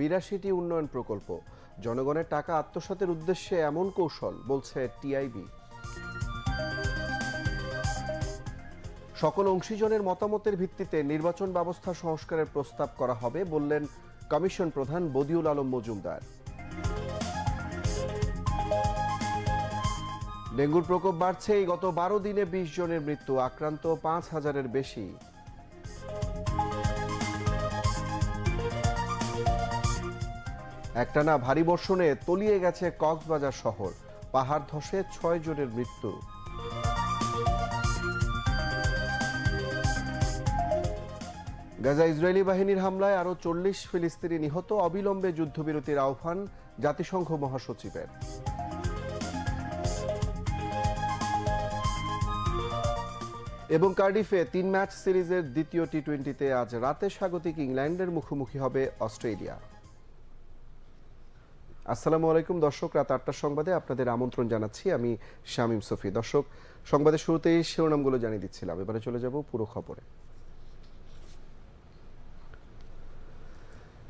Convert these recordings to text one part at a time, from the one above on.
বিরাশিটি উন্নয়ন প্রকল্প, জনগণের টাকা আত্মসাতের উদ্দেশ্যে এমন কৌশল, বলছে টিআইবি সকল অংশীজনের মতামতের ভিত্তিতে নির্বাচন ব্যবস্থা সংস্কারের প্রস্তাব করা হবে, বললেন কমিশন প্রধান বদিউল আলম মজুমদার। ডেঙ্গুর প্রকোপ বাড়ছে গত বারো দিনে বিশ জনের মৃত্যু, আক্রান্ত পাঁচ হাজারের বেশি। একটানা ভারী বর্ষণে তলিয়ে গেছে কক্সবাজার শহর। পাহাড় ধসে ছয় জনের মৃত্যু। গাজা ইসরায়েলি বাহিনীর হামলায় আরও চল্লিশ ফিলিস্তিনি নিহত। অবিলম্বে যুদ্ধবিরতির আহ্বান জাতিসংঘ মহাসচিবের। এবং কার্ডিফে তিন ম্যাচ সিরিজের দ্বিতীয় টি টোয়েন্টিতে আজ রাতে স্বাগতিক ইংল্যান্ডের মুখোমুখি হবে অস্ট্রেলিয়া। আসসালামু আলাইকুম দর্শক, রাত আটটার সংবাদে আপনাদের আমন্ত্রণ জানাচ্ছি আমি শামীম সফি। দর্শক, সংবাদের শুরুতেই শিরোনামগুলো জানিয়ে দিচ্ছিলাম। এবারে চলে যাব পুরো খবরে।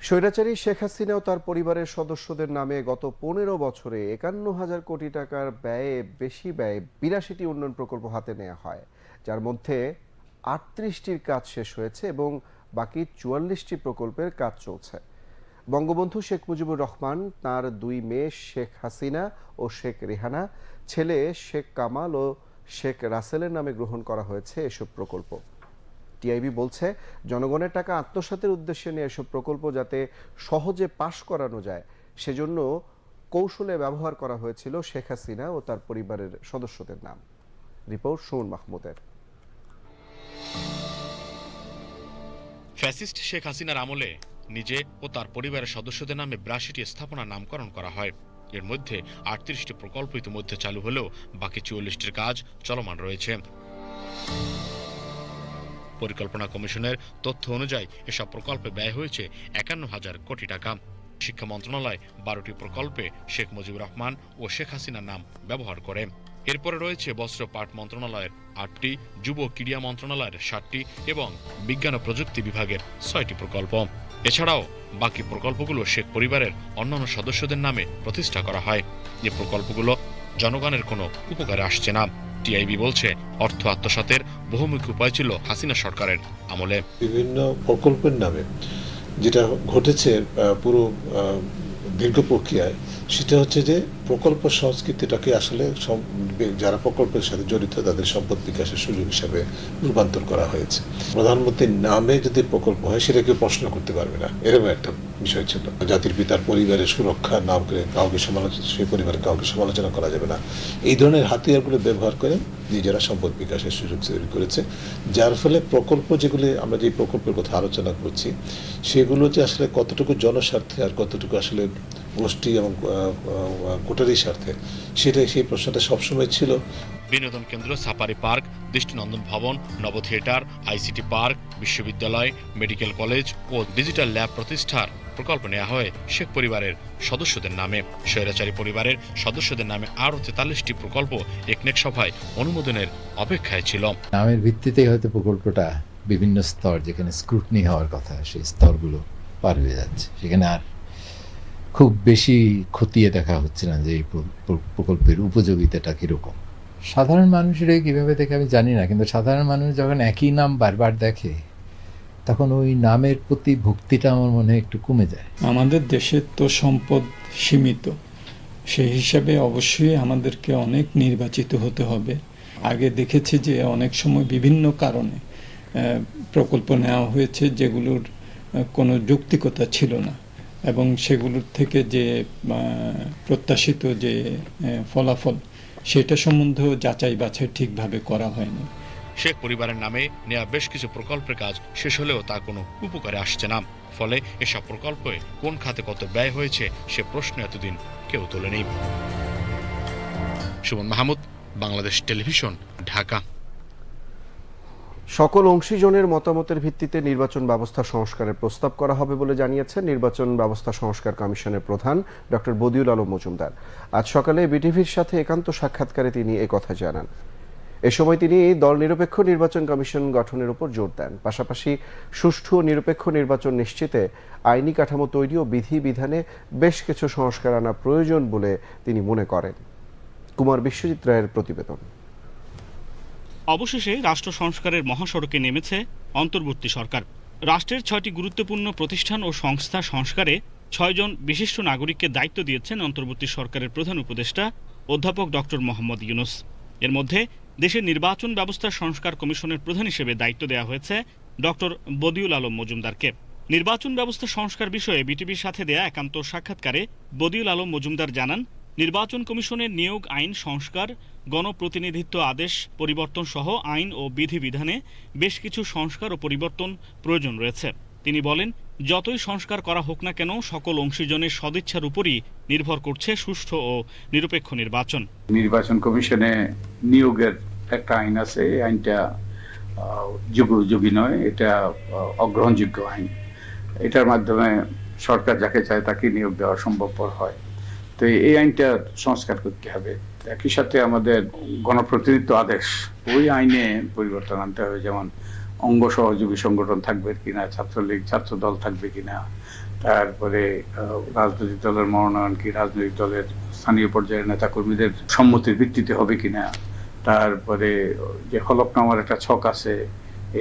স্বৈরাচারী শেখ হাসিনা ও তার পরিবারের সদস্যদের নামে গত পনেরো বছরে একান্ন হাজার কোটি টাকার ব্যয়ে, বেশি ব্যয়ে বিরাশিটি উন্নয়ন প্রকল্প হাতে নেওয়া হয়। যার মধ্যে আটত্রিশটির কাজ শেষ হয়েছে এবং বাকি চুয়াল্লিশটি প্রকল্পের কাজ চলছে। বঙ্গবন্ধু শেখ মুজিবুর রহমান, তার দুই মেয়ে শেখ হাসিনা ও শেখ রেহানা, ছেলে শেখ কামাল ও শেখ রাসেলের নামে গ্রহণ করা হয়েছে এসব প্রকল্প। টিআইবি বলছে, জনগণের টাকা আত্মসাতের উদ্দেশ্যে নিয়ে এসব প্রকল্প যাতে সহজে পাশ করানো যায়, সেজন্য কৌশলে ব্যবহার করা হয়েছিল শেখ হাসিনা ও তার পরিবারের সদস্যদের নাম। রিপোর্ট সুমন মাহমুদের। ফ্যাসিস্ট শেখ হাসিনার আমলে নিজে ও তার পরিবারের সদস্যদের নামে বিরাশিটি স্থাপনার নামকরণ করা হয়। এর মধ্যে আটত্রিশটি প্রকল্প ইতিমধ্যে চালু হলেও বাকি চুয়াল্লিশটির কাজ চলমান রয়েছে। পরিকল্পনা কমিশনের তথ্য অনুযায়ী এসব প্রকল্পে ব্যয় হয়েছে একান্ন হাজার কোটি টাকা। শিক্ষা মন্ত্রণালয় বারোটি প্রকল্পে শেখ মুজিবুর রহমান ও শেখ হাসিনার নাম ব্যবহার করে। এরপরে রয়েছে বস্ত্র পাট মন্ত্রণালয়ের আটটি, যুব ক্রীড়া মন্ত্রণালয়ের সাতটি এবং বিজ্ঞান ও প্রযুক্তি বিভাগের ছয়টি প্রকল্প। এছাড়াও বাকি প্রকল্পগুলো শেখ পরিবারের অন্যান্য সদস্যদের নামে প্রতিষ্ঠা করা হয়। যে প্রকল্পগুলো জনগণের কোনো উপকারে আসছে না। টিআইবি বলছে, অর্থ আত্মসাতের বহুমুখী উপায় ছিল হাসিনা সরকারের আমলে। বিভিন্ন প্রকল্পের নামে যেটা ঘটেছে পুরো দীর্ঘ প্রক্রিয়ায় সেটা হচ্ছে যে প্রকল্প সংস্কৃতিটাকে আসলে যারা প্রকল্পের সাথে জড়িত, তাদের সম্পদ বিকাশের সুযোগ হিসাবে রূপান্তর করা হয়েছে। প্রধানমন্ত্রীর নামে যদি প্রকল্প হয়, সেটা কেউ প্রশ্ন করতে পারবে না। এরকম একটা বিষয় ছিল। জাতির পিতার পরিবারের সুরক্ষা নাম করে কাউকে সমালোচনা সেই পরিবারের কাউকে সমালোচনা করা যাবে না। এই ধরনের হাতিয়ারগুলো ব্যবহার করে নিজেরা সম্পদ বিকাশের সুযোগ তৈরি করেছে। যার ফলে প্রকল্প যেগুলি, আমরা যে প্রকল্পের কথা আলোচনা করছি, সেগুলো যে আসলে কতটুকু জনস্বার্থে আর কতটুকু আসলে গোষ্ঠী এবং আহ, আহ, কোটারি স্বার্থে। সেটাই সেই প্রশ্নটা সবসময় ছিল। বিনোদন কেন্দ্র সাফারি পার্ক দৃষ্টিনন্দন ভবন নব থিয়েটার আইসিটি পার্ক বিশ্ববিদ্যালয় মেডিকেল কলেজ ও ডিজিটাল ল্যাব প্রতিষ্ঠার প্রকল্প নেওয়া হয় শেখ পরিবারের সদস্যদের নামে। স্বৈরাচারী পরিবারের সদস্যদের নামে আরও তেতাল্লিশটি প্রকল্প একনেক সভায় অনুমোদনের অপেক্ষায় ছিল। নামের ভিত্তিতেই হয়তো প্রকল্পটা বিভিন্ন স্তর যেখানে স্ক্রুটনি হওয়ার কথা সেই স্তরগুলো পার হয়ে যাচ্ছে। সেখানে আর খুব বেশি খতিয়ে দেখা হচ্ছে না যে এই প্র- প্র- প্রকল্পের উপযোগিতাটা কীরকম। সাধারণ মানুষেরা কীভাবে দেখে আমি জানি না, কিন্তু সাধারণ মানুষ যখন একই নাম বারবার দেখে, তখন ওই নামের প্রতি ভক্তিটা আমার মনে হয় একটু কমে যায়। আমাদের দেশের তো সম্পদ সীমিত, সেই হিসাবে অবশ্যই আমাদেরকে অনেক নির্বাচিত হতে হবে। আগে দেখেছি যে অনেক সময় বিভিন্ন কারণে প্রকল্প নেওয়া হয়েছে যেগুলোর কোনো যৌক্তিকতা ছিল না। এবং সেগুলোর থেকে যে প্রত্যাশিত যে ফলাফল, সেটা সম্বন্ধেও যাচাই বাছাই ঠিকভাবে করা হয়নি। শেখ পরিবারের নামে নেওয়া বেশ কিছু প্রকল্পের কাজ শেষ হলেও তা কোনো উপকারে আসছে না। ফলে এসব প্রকল্পে কোন খাতে কত ব্যয় হয়েছে, সে প্রশ্ন এতদিন কেউ তোলেনি। সুমন মাহমুদ, বাংলাদেশ টেলিভিশন, ঢাকা। সকল অংশীজনের মতামতের ভিত্তিতে নির্বাচন ব্যবস্থা সংস্কারের প্রস্তাব করা হবে বলে জানিয়েছেন নির্বাচন ব্যবস্থা সংস্কার কমিশনের প্রধান ডক্টর বদিউল আলম মজুমদার। আজ সকালে বিটিভির সাথে একান্ত সাক্ষাৎকারে তিনি কথা জানান। এ সময় তিনি দল নিরপেক্ষ নির্বাচন কমিশন গঠনের উপর জোর দেন। পাশাপাশি সুষ্ঠু ও নিরপেক্ষ নির্বাচন নিশ্চিতে আইনি কাঠামো তৈরি ও বিধি বিধানে বেশ কিছু সংস্কার আনা প্রয়োজন বলে তিনি মনে করেন। কুমার বিশ্বজিৎ রায়ের প্রতিবেদন। অবশেষে রাষ্ট্র সংস্কারের মহাসড়কে নেমেছে অন্তর্বর্তী সরকার। রাষ্ট্রের ছয়টি গুরুত্বপূর্ণ প্রতিষ্ঠান ও সংস্থা সংস্কারে ছয়জন বিশিষ্ট নাগরিককে দায়িত্ব দিয়েছেন অন্তর্বর্তী সরকারের প্রধান উপদেষ্টা অধ্যাপক ডক্টর মোহাম্মদ ইউনুস। এর মধ্যে দেশের নির্বাচন ব্যবস্থা সংস্কার কমিশনের প্রধান হিসেবে দায়িত্ব দেওয়া হয়েছে ডক্টর বদিউল আলম মজুমদারকে। নির্বাচন ব্যবস্থা সংস্কার বিষয়ে বিটিভির সাথে দেয়া একান্ত সাক্ষাৎকারে বদিউল আলম মজুমদার জানান নির্বাচন কমিশনের নিয়োগ আইন সংস্কার, গণপ্রতিনিধিত্ব আদেশ পরিবর্তন সহ আইন ও বিধিবিধানে বেশ কিছু সংস্কার ও পরিবর্তন প্রয়োজন রয়েছে। তিনি বলেন, যতই সংস্কার করা হোক না কেন, সকল অংশীজনের সদিচ্ছার উপরই নির্ভর করছে সুষ্ঠু ও নিরপেক্ষ নির্বাচন। নির্বাচন কমিশনে নিয়োগের একটা আইন আছে, এই আইনটা যুগোপযোগী নয়, এটা অগ্রহণযোগ্য আইন। এটার মাধ্যমে সরকার যাকে চায় তাকে নিয়োগ দেওয়া সম্ভবপর হয়। তো এই আইনটা সংস্কার করতে হবে। একই সাথে আমাদের গণপ্রতিনিধিত্ব আদেশ, ওই আইনে পরিবর্তন আনতে হবে, যেমন অঙ্গ সহযোগী সংগঠন থাকবে কিনা, ছাত্রলীগ ছাত্র দল থাকবে কিনা, তারপরে রাজনৈতিক দলের মনোনয়ন কি, রাজনৈতিক দলের স্থানীয় পর্যায়ের নেতা কর্মীদের সম্মতির ভিত্তিতে হবে কিনা, তারপরে যে হলফনামার একটা ছক আছে,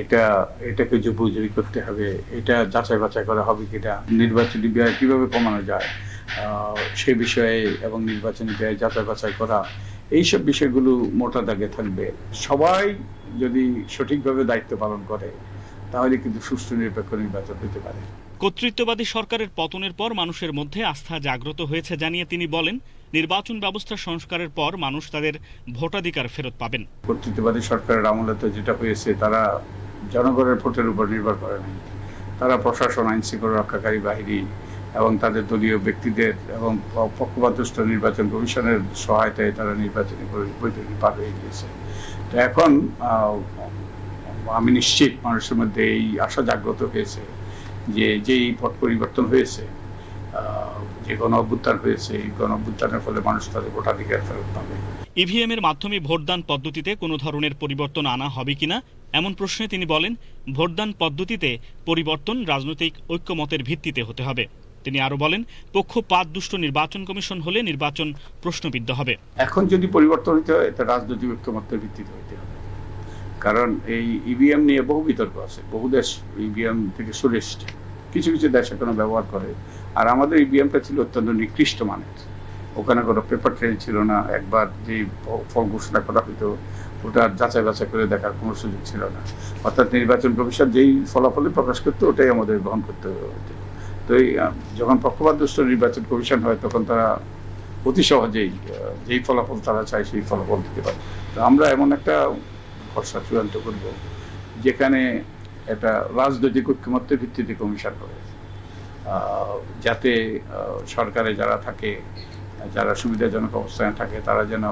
এটা, এটাকে যে উপযোগী করতে হবে, এটা যাচাই বাছাই করা হবে কিনা, নির্বাচনী ব্যয় কীভাবে কমানো যায় সে বিষয়ে এবং নির্বাচনী ব্যয় যাচাই বাছাই করা এইসব বিষয়গুলো মোটা দাগে থাকবে। সবাই যদি সঠিকভাবে দায়িত্ব পালন করে তাহলে কিন্তু সুষ্ঠু নিরপেক্ষ নির্বাচন হতে পারে। কর্তৃত্ববাদী সরকারের পতনের পর মানুষের মধ্যে আস্থা জাগ্রত হয়েছে জানিয়ে তিনি বলেন নির্বাচন ব্যবস্থা সংস্কারের পর মানুষ তাদের ভোটাধিকার ফেরত পাবেন। কর্তৃত্ববাদী সরকারের আমলে তো যেটা হয়েছে তারা জনগণের ভোটের উপর নির্ভর করে নাই। তারা প্রশাসন আইন শৃঙ্খলা রক্ষাকারী বাহিনী এবং তাদের দলীয় ব্যক্তিদের এবং পক্ষপাতদুষ্ট নির্বাচন কমিশনের সহায়তায় তারা নির্বাচনী বৈঠকে পার হয়ে গিয়েছে। তো এখন আমি নিশ্চিত মানুষের মধ্যে এই আশা জাগ্রত হয়েছে যে যেই পট পরিবর্তন হয়েছে যে গণ অভ্যুত্থান হয়েছে, এই গণ অভ্যুত্থানের ফলে মানুষ তাদের ভোটাধিকার ফেরত পাবে। ইভিএম এর মাধ্যমে ভোটদান পদ্ধতিতে কোনো ধরনের পরিবর্তন আনা হবে কিনা, এমন প্রশ্নে তিনি বলেন, ভোটদান পদ্ধতিতে পরিবর্তন রাজনৈতিক ঐক্যমতের ভিত্তিতে হতে হবে। তিনি আরও বলেন, পক্ষপাত দুষ্ট নির্বাচন কমিশন হলে নির্বাচন প্রশ্নবিদ্ধ হবে। এখন যদি পরিবর্তন হতে হয়, এটা রাজনৈতিক ঐক্যমত্যের ভিত্তিতে হইতে হবে। কারণ এই ইভিএম নিয়ে বহু বিতর্ক আছে। বহু দেশ ইভিএম থেকে সরে এসছে। কিছু কিছু দেশ এখনও ব্যবহার করে। আর আমাদের ইভিএমটা ছিল অত্যন্ত নিকৃষ্ট মানের। ওখানে কোনো পেপার ট্রেন ছিল না। একবার যে ফল ঘোষণা করা হতো ওটা যাচাই বাছাই করে দেখার কোনো সুযোগ ছিল না। অর্থাৎ নির্বাচন কমিশন যেই ফলাফলে প্রকাশ করতো, ওটাই আমাদের গ্রহণ করতে হতো তো যখন পক্ষপাত দুষ্ট নির্বাচন কমিশন হয়, তখন তারা অতি সহজেই যেই ফলাফল তারা চায় সেই ফলাফল দিতে পারে। তো আমরা এমন একটা ভরসা চূড়ান্ত করব, যেখানে একটা রাজনৈতিক ঐক্যমত্যের ভিত্তিতে কমিশন হবে। যাতে সরকারে যারা থাকে যারা সুবিধাজনক অবস্থানে থাকে, তারা যেন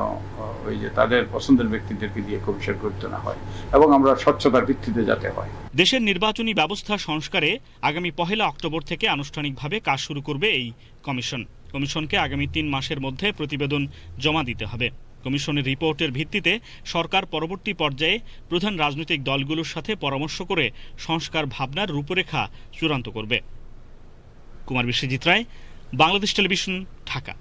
ওই যে তাদের পছন্দের ব্যক্তিদেরকে দিয়ে কমিশন করতে না হয় এবং আমরা স্বচ্ছতার ভিত্তিতে যাতে হয়। দেশের নির্বাচনী ব্যবস্থা সংস্কারে আগামী পহেলা অক্টোবর থেকে আনুষ্ঠানিকভাবে কাজ শুরু করবে এই কমিশন। কমিশনকে আগামী তিন মাসের মধ্যে প্রতিবেদন জমা দিতে হবে। কমিশনের রিপোর্টের ভিত্তিতে সরকার পরবর্তী পর্যায়ে প্রধান রাজনৈতিক দলগুলোর সাথে পরামর্শ করে সংস্কার ভাবনার রূপরেখা চূড়ান্ত করবে। কুমার বিশ্বজিৎ রায়, বাংলাদেশ টেলিভিশন, ঢাকা।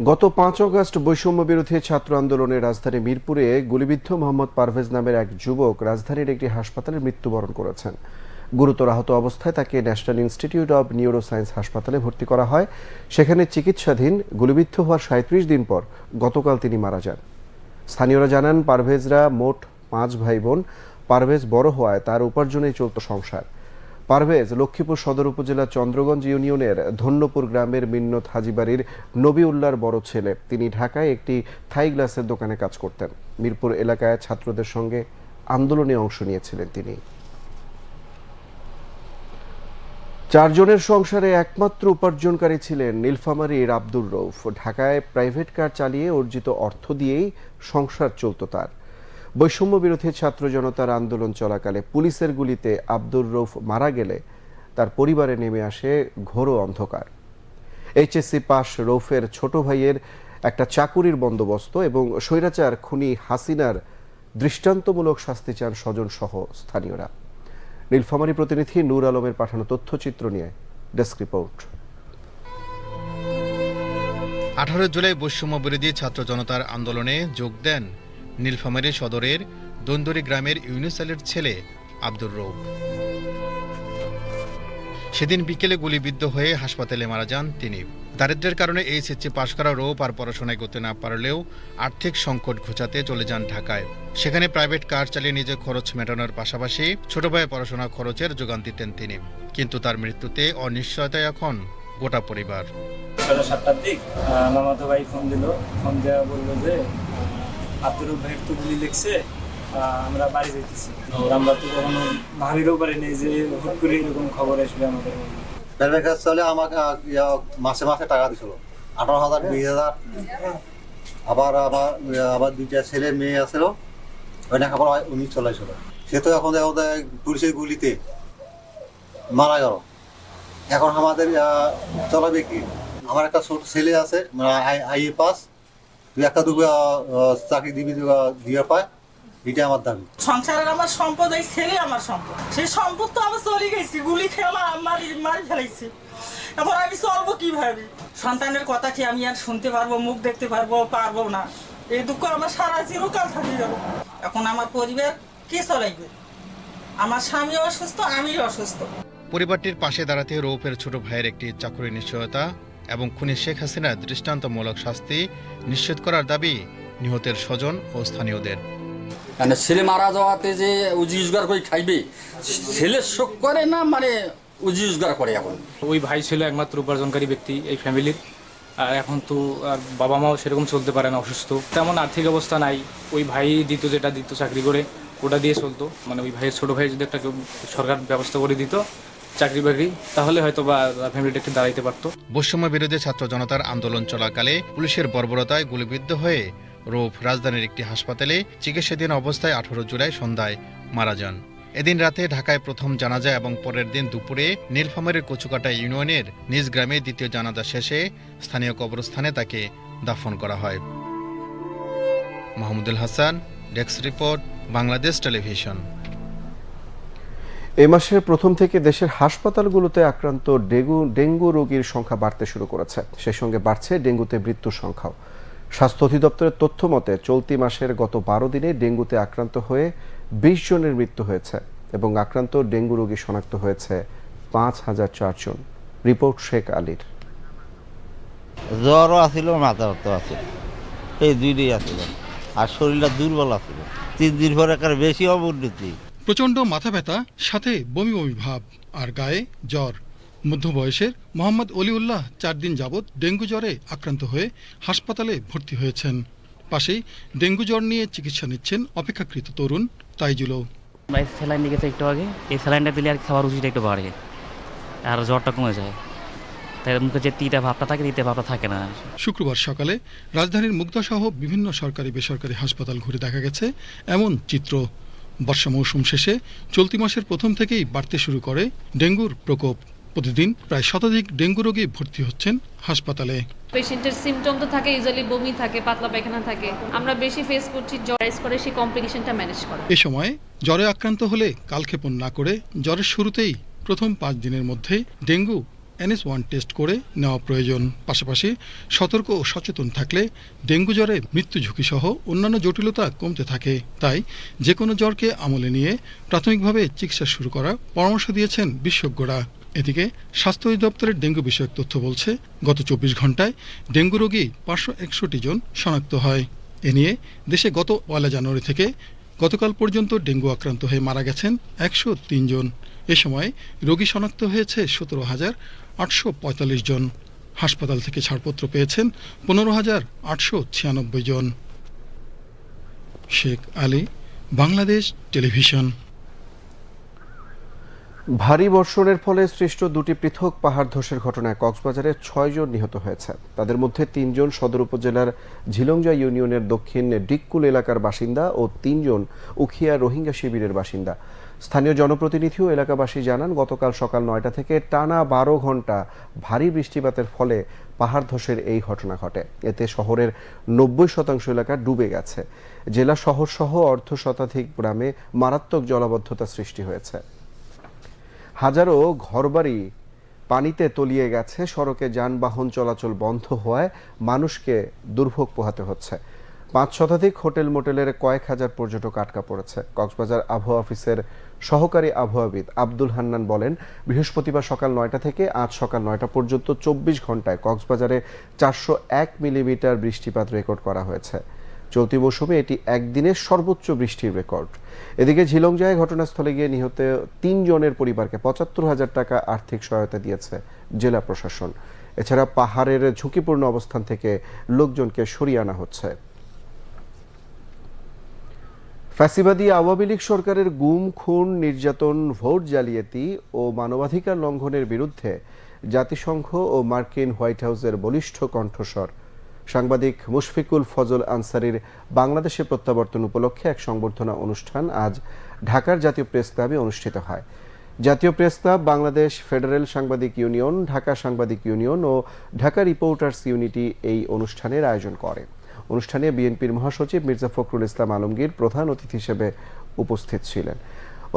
গত পাঁচ অগস্ট বৈষম্য বিরোধী ছাত্র আন্দোলনে রাজধানী মিরপুরে গুলিবিদ্ধ মোহাম্মদ পারভেজ নামের এক যুবক রাজধানীর একটি হাসপাতালে মৃত্যুবরণ করেছেন। গুরুতর আহত অবস্থায় তাকে ন্যাশনাল ইনস্টিটিউট অব নিউরোসায়েন্স হাসপাতালে ভর্তি করা হয়। সেখানে চিকিৎসাধীন, গুলিবিদ্ধ হওয়ার সাঁত্রিশ দিন পর গতকাল তিনি মারা যান। স্থানীয়রা জানান, পারভেজরা মোট পাঁচ ভাই বোন পারভেজ বড় হওয়ায় তার উপার্জনেই চলত সংসার। পারভেজ লক্ষ্মীপুর সদর উপজেলার চন্দ্রগঞ্জ ইউনিয়নের ধন্যপুর গ্রামের মিন্নত হাজিবাড়ির নবী উল্লার বড় ছেলে। তিনি ঢাকায় একটি থাই গ্লাসের দোকানে কাজ করতেন। মিরপুর এলাকায় ছাত্রদের সঙ্গে আন্দোলনে অংশ নিয়েছিলেন তিনি। চারজনের সংসারে একমাত্র উপার্জনকারী ছিলেন নীলফামারীর আব্দুর রৌফ ঢাকায় প্রাইভেট কার চালিয়ে অর্জিত অর্থ দিয়েই সংসার চলত তার। বৈষম্য বিরোধী ছাত্র জনতার আন্দোলন চলাকালে পুলিশের গুলিতে আব্দুর রৌফ মারা গেলে তার পরিবারে নেমে আসে ঘোর অন্ধকার। এইচএসসি পাশ রৌফের ছোট ভাইয়ের একটা চাকুরির বন্দোবস্ত এবং স্বৈরাচার খুনি হাসিনার দৃষ্টান্তমূলক শাস্তি চান স্বজন সহ স্থানীয়রা। নীলফামারী প্রতিনিধি নূর আলমের পাঠানো তথ্যচিত্র নিয়ে ডেস্ক রিপোর্ট। আঠারো জুলাই বৈষম্য বিরোধী ছাত্র জনতার আন্দোলনে যোগ দেন নীলফামারী সদরের দন্দরি গ্রামের ইউনিসালের ছেলে আব্দুর রৌফ সেদিন বিকেলে গুলিবিদ্ধ হয়ে হাসপাতালে মারা যান তিনি। দারিদ্র্যের কারণে এইচএসসি পাশ করা রোপ আর পড়াশোনায় করতে না পারলেও আর্থিক সংকট ঘোচাতে চলে যান ঢাকায়। সেখানে প্রাইভেট কার চালিয়ে নিজের খরচ মেটানোর পাশাপাশি ছোট ভাইয়ের পড়াশোনা খরচের যোগান দিতেন তিনি। কিন্তু তার মৃত্যুতে অনিশ্চয়তায় এখন গোটা পরিবার। সাতটার দিক মামাতো ভাই ফোন দিল। ফোন দেওয়া বলল যে আব্দুর ভাইয়ের তো গুলি লেগছে আমরা বাড়ি যাইতেছি। আমরা তো কখনো ভাবিতেও পারিনি যে হুট করে এরকম খবর আসবে আমাদের। মধ্যে। কাজ চলে আমাকে মাসে মাসে টাকা দিছিল। আঠারো হাজার বিশ হাজার। আবার আবার আবার দুইটা ছেলে মেয়ে আছিল। ওই লেখাপড়া উনি চলাইছিল সে তো এখন পুলিশের গুলিতে মারা গেল। এখন আমাদের চলাবে কি? আমার একটা ছোট ছেলে আছে আই এ পাস। দুই একটা দুটো আহ, চাকরি দিবি দিয়ে পায় এটা আমার দাবি। সংসারের আমার সম্পদ এই ছেলে আমার সম্পদ। সেই সম্পদ তো আমার চলে গেছে গুলি খেয়ে আমার মারি মারি ফেলাইছে। এখন আমি চলবো কীভাবে? সন্তানের কথা কি আমি আর শুনতে পারব মুখ দেখতে পারব পারব না? এই দুঃখ আমার সারা চিরকাল থাকে যাব। এখন আমার পরিবার কে চলাইবে? আমার স্বামী অসুস্থ আমি অসুস্থ। পরিবারটির পাশে দাঁড়াতে রৌপের ছোট ভাইয়ের একটি চাকরি নিশ্চয়তা। এবং খুনি শেখ হাসিনার দৃষ্টান্তমূলক শাস্তি নিশ্চিত করার দাবি নিহতের স্বজন ও স্থানীয়দের। মানে ছেলে মারা যাওয়াতে যে উজি রোজগার করে খাইবে ছেলে শোক করে না মানে উজি রোজগার করে এখন? ওই ভাই ছিল একমাত্র উপার্জনকারী ব্যক্তি এই ফ্যামিলির আর এখন তো আর বাবা মাও সেরকম চলতে পারে না অসুস্থ। তেমন আর্থিক অবস্থা নাই। ওই ভাই দিত যেটা দিত চাকরি করে ওটা দিয়ে চলতো। মানে ওই ভাইয়ের ছোট ভাই যদি একটা সরকার ব্যবস্থা করে দিত চাকরি বাকরি, তাহলে হয়তো বা ফ্যামিলিটা একটু দাঁড়াইতে পারতো। বৈষম্য বিরোধী ছাত্র জনতার আন্দোলন চলাকালে পুলিশের বর্বরতায় গুলিবিদ্ধ হয়ে রৌফ রাজধানীর একটি হাসপাতালে চিকিৎসাধীন অবস্থায় আঠারো জুলাই সন্ধ্যায় মারা যান। এদিন রাতে ঢাকায় প্রথম জানাজা এবং পরের দিন দুপুরে নীলফামারীর কচুকাটা ইউনিয়নের নিজ গ্রামে দ্বিতীয় জানাজা শেষে স্থানীয় কবরস্থানে তাকে দাফন করা হয়। Mahmudul Hasan, desk report, Bangladesh television. এ মাসের প্রথম থেকে দেশের হাসপাতালগুলোতে আক্রান্ত ডেঙ্গু ডেঙ্গু রোগীর সংখ্যা বাড়তে শুরু করেছে। সেই সঙ্গে বাড়ছে ডেঙ্গুতে মৃত্যুর সংখ্যাও। স্বাস্থ্য অধিদপ্তরের তথ্য মতে, চলতি মাসের গত বারো দিনে ডেঙ্গুতে আক্রান্ত হয়ে বিশ জনের মৃত্যু হয়েছে এবং আক্রান্ত ডেঙ্গু রোগী শনাক্ত হয়েছে পাঁচ হাজার চারজন রিপোর্ট শেখ আলীর। জ্বরও আছিল, মাথা ব্যথা আছিল। এই দুইটাই আছিল। আর শরীরটা দুর্বল আছিল। তিন দিন পরে বেশি অবনতি। প্রচণ্ড মাথা ব্যথা সাথে বমি বমি ভাব আর গায়ে জ্বর। মধ্য বয়সের মোহাম্মদ অলিউল্লাহ চার দিন যাবৎ ডেঙ্গু জ্বরে আক্রান্ত হয়ে হাসপাতালে ভর্তি হয়েছেন। পাশেই ডেঙ্গু জ্বর নিয়ে চিকিৎসা নিচ্ছেন অপেক্ষাকৃত তরুণ তাইজুলও। ভাই স্যালাইন দিয়েছে একটু আগে। এই স্যালাইনটা দিলে আর খাবার রুচিটা একটু বাড়ে। আর জ্বরটা কমে যায়। তাই মুখে যে তিতা ভাবটা থাকে তিতা ভাবটা থাকে না। শুক্রবার সকালে রাজধানীর মুগদাসহ বিভিন্ন সরকারি বেসরকারি হাসপাতাল ঘুরে দেখা গেছে এমন চিত্র। বর্ষা মৌসুম শেষে চলতি মাসের প্রথম থেকেই বাড়তে শুরু করে ডেঙ্গুর প্রকোপ। প্রতিদিন প্রায় শতাধিক ডেঙ্গু রোগী ভর্তি হচ্ছেন হাসপাতালে। পেশেন্টের সিমটম তো থাকে ইউজুয়ালি বমি থাকে পাতলা পায়খানা থাকে। আমরা বেশি ফেস করছি জ্বর করে সেই কমপ্লিকেশনটা ম্যানেজ করা। এ সময় জ্বরে আক্রান্ত হলে কালক্ষেপণ না করে জ্বরের শুরুতেই প্রথম পাঁচ দিনের মধ্যে ডেঙ্গু এনএস ওয়ান টেস্ট করে নেওয়া প্রয়োজন। পাশাপাশি সতর্ক ও সচেতন থাকলে ডেঙ্গু জ্বরে মৃত্যু ঝুঁকি সহ অন্যান্য জটিলতা কমতে থাকে। তাই যে কোনো জ্বরকে আমলে নিয়ে প্রাথমিকভাবে চিকিৎসা শুরু করার পরামর্শ দিয়েছেন বিশেষজ্ঞরা। এদিকে স্বাস্থ্য অধিদপ্তরের ডেঙ্গু বিষয়ক তথ্য বলছে, গত চব্বিশ ঘন্টায় ডেঙ্গু রোগী পাঁচশো একষট্টি জন শনাক্ত হয়। এ নিয়ে দেশে গত পয়লা জানুয়ারি থেকে গতকাল পর্যন্ত ডেঙ্গু আক্রান্ত হয়ে মারা গেছেন একশো জন। এ সময় রোগী শনাক্ত হয়েছে সতেরো হাজার আটশো পঁয়তাল্লিশ জন হাসপাতাল থেকে ছাড়পত্র পেয়েছেন পনেরো হাজার আটশো ছিয়ানব্বই জন শেখ আলী বাংলাদেশ টেলিভিশন ভারী বর্ষণের ফলে সৃষ্ট দুটি পৃথক পাহাড় ধসের ঘটনায় কক্সবাজারে ছয়জন নিহত হয়েছে। তাদের মধ্যে তিনজন সদর উপজেলার ঝিলংজা ইউনিয়নের দক্ষিণ ডিক্কুল এলাকার বাসিন্দা ও তিনজন উখিয়া রোহিঙ্গা শিবিরের বাসিন্দা। স্থানীয় জনপ্রতিনিধি ও এলাকাবাসী জানান, গতকাল সকাল নয়টা থেকে টানা বারো ঘণ্টা ভারী বৃষ্টিপাতের ফলে পাহাড় ধসের এই ঘটনা ঘটে। এতে শহরের নব্বই শতাংশ এলাকা ডুবে গেছে। জেলা শহর সহ অর্ধ শতাধিক গ্রামে মারাত্মক জলাবদ্ধতা সৃষ্টি হয়েছে। হাজারো ঘরবাড়ি পানিতে তলিয়ে গেছে, সড়কে যানবাহন চলাচল বন্ধ হওয়ায় মানুষকে দুর্ভোগ পোহাতে হচ্ছে। পাঁচ শতাধিক হোটেল মোটেলের কয়েক হাজার পর্যটক আটকা পড়েছে। কক্সবাজার আবহাওয়া অফিসের সহকারী আবহাওয়াবিদ আব্দুল হান্নান বলেন, বৃহস্পতিবার সকাল নয়টা থেকে আজ সকাল নয়টা পর্যন্ত চব্বিশ ঘন্টায় কক্সবাজারে চারশো এক মিলিমিটার বৃষ্টিপাত রেকর্ড করা হয়েছে। চলতি মৌসুমে এটি একদিনের সর্বোচ্চ বৃষ্টির রেকর্ড। এদিকে ঝিলংজায় ঘটনাস্থলে গিয়ে নিহত তিন জনের পরিবারকে পঁচাত্তর হাজার টাকা আর্থিক সহায়তা দিয়েছে জেলা প্রশাসন। এছাড়া পাহাড়ের ঝুঁকিপূর্ণ অবস্থান থেকে লোকজনকে সরিয়ে আনা হচ্ছে। ফ্যাসিবাদী আওয়ামী লীগ সরকারের গুম, খুন, নির্যাতন, ভোট জালিয়াতি ও মানবাধিকার লঙ্ঘনের বিরুদ্ধে জাতিসংঘ ও মার্কিন হোয়াইট হাউসের বলিষ্ঠ কণ্ঠস্বর সাংবাদিক মুশফিকুল ফজল আনসারির বাংলাদেশে প্রত্যাবর্তন উপলক্ষে এক সংবর্ধনা অনুষ্ঠান আজ ঢাকার জাতীয় প্রেস ক্লাবে অনুষ্ঠিত হয়। জাতীয় প্রেস ক্লাব, বাংলাদেশ ফেডারেল সাংবাদিক ইউনিয়ন, ঢাকা সাংবাদিক ইউনিয়ন ও ঢাকা রিপোর্টার্স ইউনিটি এই অনুষ্ঠানের আয়োজন করে। অনুষ্ঠানে বিএনপির মহাসচিব মির্জা ফখরুল ইসলাম আলমগীর প্রধান অতিথি হিসেবে উপস্থিত ছিলেন।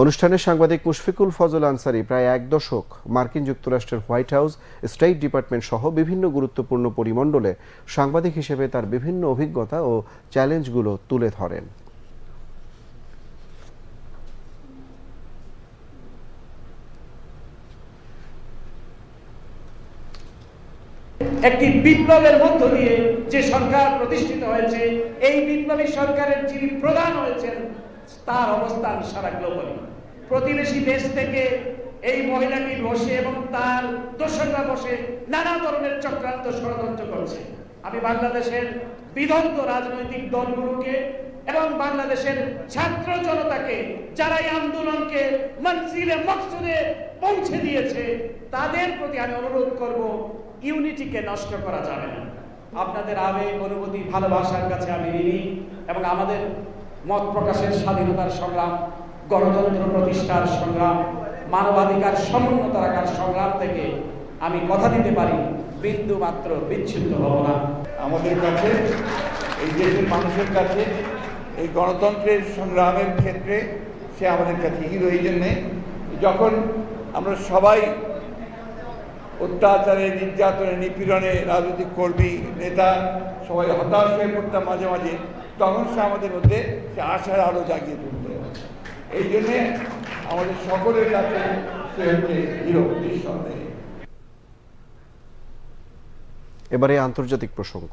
অনুষ্ঠানে সাংবাদিক মুশফিকুল ফজল আনসারি প্রায় এক দশক মার্কিন যুক্তরাষ্ট্রের হোয়াইট হাউস, স্টেট ডিপার্টমেন্ট সহ বিভিন্ন গুরুত্বপূর্ণ পরিমণ্ডলে সাংবাদিক হিসেবে তার বিভিন্ন অভিজ্ঞতা ও চ্যালেঞ্জগুলো তুলে ধরেন। একটি বিপ্লবের মধ্য দিয়ে যে সরকার প্রতিষ্ঠিত হয়েছে, এই বিপ্লবী সরকারের যিনি প্রধান হয়েছেন তার অবস্থান সারা গ্লোবালি প্রতিবেশী দেশ থেকে এই মহিলাটি বসে এবং তার দোসররা বসে নানা ধরনের চক্রান্ত ষড়যন্ত্র করছে। আমি বাংলাদেশের বিদগ্ধ রাজনৈতিক দলগুলোকে এবং বাংলাদেশের ছাত্র জনতাকে যারা এই আন্দোলনকে মনজিলে মকসুদে পৌঁছে দিয়েছে, তাদের প্রতি আমি অনুরোধ করব, ইউনিটিকে নষ্ট করা যাবে না। আপনাদের আবেগ, অনুভূতি, ভালোবাসার কাছে আমি ঋণী এবং আমাদের মত প্রকাশের স্বাধীনতার সংগ্রাম, গণতন্ত্র প্রতিষ্ঠার সংগ্রাম, মানবাধিকার সমুন্নত রাখার সংগ্রাম থেকে আমি কথা দিতে পারি, বিন্দু মাত্র বিচ্ছিন্ন হব না। আমাদের কাছে, এই দেশের মানুষের কাছে, এই গণতন্ত্রের সংগ্রামের ক্ষেত্রে সে আমাদের কাছে হিরো, এই জন্যে যখন আমরা সবাই অত্যাচারে, নির্যাতনে, নিপীড়নে রাজনৈতিক কর্মী, নেতা, সবাই হতাশ হয়ে পড়তাম মাঝে মাঝে তখন সে আমাদের মধ্যে সে আশার আলো জাগিয়ে তুলতে এই জন্যে আমাদের সকলের কাছে সে হচ্ছে হিরো এবারে আন্তর্জাতিক প্রসঙ্গ।